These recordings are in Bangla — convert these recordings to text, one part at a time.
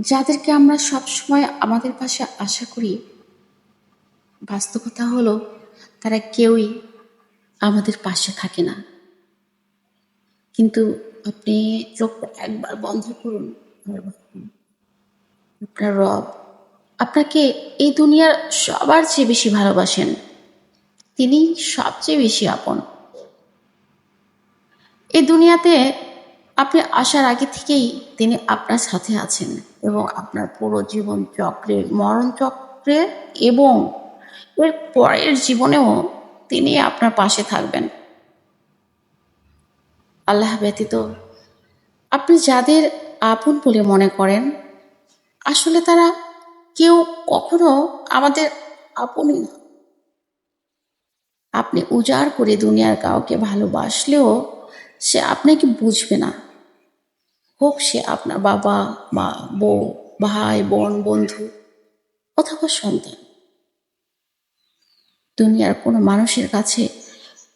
যাদেরকে আমরা সবসময় আমাদের পাশে আশা করি, বাস্তবতা হলো তারা কেউই আমাদের পাশে থাকে না। কিন্তু আপনি চোখটা একবার বন্ধ করুন আপনার রব, আপনাকে এই দুনিয়ার সবার চেয়ে বেশি ভালোবাসেন। তিনি সবচেয়ে বেশি আপন। এই দুনিয়াতে আপনি আসার আগে থেকেই তিনি আপনার সাথে আছেন এবং আপনার পুরো জীবন চক্রে মরণ চক্রে এবং এর পরের জীবনেও তিনি আপনার পাশে থাকবেন। আল্লাহ ব্যতীত আপনি যাদের আপন বলে মনে করেন, আসলে তারা কেউ কখনো আমাদের আপনই না। আপনি উজাড় করে দুনিয়ার কাউকে ভালোবাসলেও সে আপনাকে বুঝবে না। হোক সে আপনার বাবা, মা, বউ, ভাই, বোন, বন্ধু অথবা সন্তান। দুনিয়ার কোনো মানুষের কাছে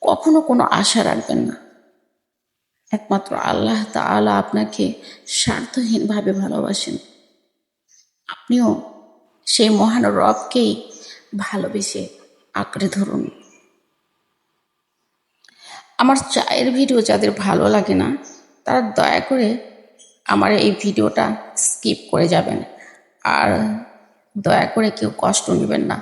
কখনো কোনো আশা রাখবেন না। একমাত্র আল্লাহ তাআলা আপনাকে স্বার্থহীনভাবে ভালোবাসেন। আপনিও সেই মহান রবকেই ভালোবেসে আঁকড়ে ধরুন। আমার চায়ের ভিডিও যাদের ভালো লাগে না, তারা দয়া করে আমার এই ভিডিওটা স্কিপ করে যাবেন। আর দয়া করে কেউ কষ্ট নেবেন না।